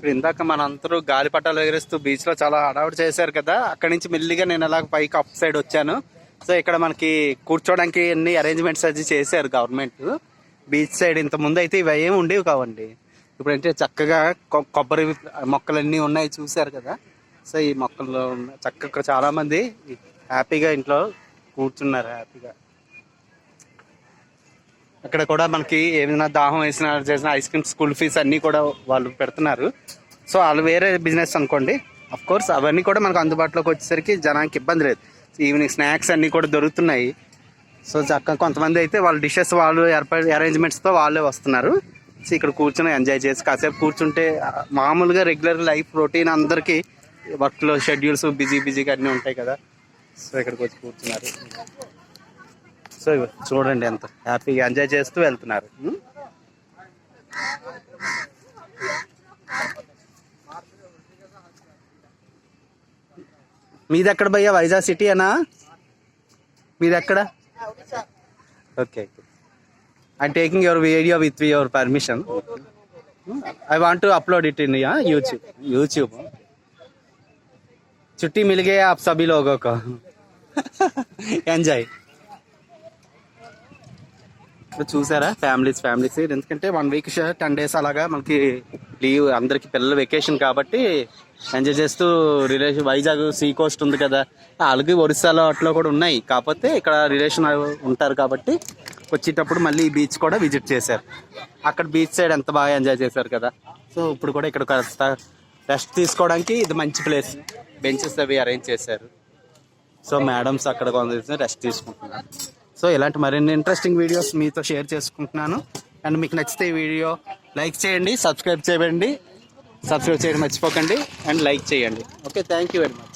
ఇప్పుడు ఇందాక మన అందరూ గాలిపటాలు ఎగరేస్తూ బీచ్లో చాలా హడావుడి చేశారు కదా అక్కడి నుంచి మెల్లిగా నేను ఇలా పైకి అప్ సైడ్ వచ్చాను. సో ఇక్కడ మనకి కూర్చోడానికి అన్ని అరేంజ్మెంట్స్ అది చేశారు గవర్నమెంట్ బీచ్ సైడ్ ఇంత ముందు అయితే ఇవి ఏమి ఉండేవి కావండి. ఇప్పుడు అంటే చక్కగా కొ- కొబ్బరి మొక్కలన్నీ ఉన్నాయి చూశారు కదా. సో ఈ మొక్కల్లో చక్కగా చాలా మంది హ్యాపీగా ఇంట్లో కూర్చున్నారు హ్యాపీగా. అక్కడ కూడా మనకి ఏమైనా దాహం వేసిన చేసిన ఐస్ క్రీమ్ స్కూల్ ఫీస్ అన్నీ కూడా వాళ్ళు పెడుతున్నారు. సో వాళ్ళు వేరే బిజినెస్ అనుకోండి. అఫ్ కోర్స్ అవన్నీ కూడా మనకు అందుబాటులోకి వచ్చేసరికి జనానికి ఇబ్బంది లేదు. ఈవినింగ్ స్నాక్స్ అన్నీ కూడా దొరుకుతున్నాయి. సో చక్కగా కొంతమంది అయితే వాళ్ళ డిషెస్ వాళ్ళు ఏర్పాటు అరేంజ్మెంట్స్తో వాళ్ళే వస్తున్నారు. సో ఇక్కడ కూర్చొని ఎంజాయ్ చేసి కాసేపు కూర్చుంటే మామూలుగా రెగ్యులర్ లైఫ్ రొటీన్ అందరికీ వర్క్లో షెడ్యూల్స్ బిజీ బిజీగా అన్నీ ఉంటాయి కదా. సో ఇక్కడికి వచ్చి కూర్చున్నారు. సో ఇగో చూడండి ఎంత హ్యాపీగా ఎంజాయ్ చేస్తూ వెళ్తున్నారు ఉం? మీది ఎక్కడ భయ్యా వైజాగ్ సిటీ అనా మీది ఎక్కడ okay I taking your video with your permission I want to upload it in YouTube YouTube छुट्टी मिल गई आप सभी लोगों को ఎంజాయ్ ఇప్పుడు చూసారా? ఫ్యామిలీస్ ఫ్యామిలీస్ ఎందుకంటే వన్ వీక్ టెన్ డేస్ అలాగా మనకి లీవ్ అందరికి పిల్లలు వెకేషన్ కాబట్టి ఎంజాయ్ చేస్తూ రిలేషన్ వైజాగ్ సీ కోస్ట్ ఉంది కదా. అలాగే ఒరిస్సాలో అట్లా కూడా ఉన్నాయి. కాకపోతే ఇక్కడ రిలేషన్ ఉంటారు కాబట్టి వచ్చేటప్పుడు మళ్ళీ ఈ బీచ్ కూడా విజిట్ చేశారు. అక్కడ బీచ్ సైడ్ ఎంత బాగా ఎంజాయ్ చేశారు కదా. సో ఇప్పుడు కూడా ఇక్కడ కాస్త రెస్ట్ తీసుకోవడానికి ఇది మంచి ప్లేస్ బెంచెస్ అవి అరేంజ్ చేశారు. సో మేడమ్స్ అక్కడ కొంత రెస్ట్ తీసుకుంటున్నారు. సో ఇలాంటి మరిన్ని ఇంట్రెస్టింగ్ వీడియోస్ మీతో షేర్ చేసుకుంటున్నాను. అండ్ మీకు నచ్చితే ఈ వీడియో లైక్ చేయండి సబ్స్క్రైబ్ చేయండి. సబ్స్క్రైబ్ చేయడం మర్చిపోకండి. అండ్ లైక్ చేయండి. Okay thank you very much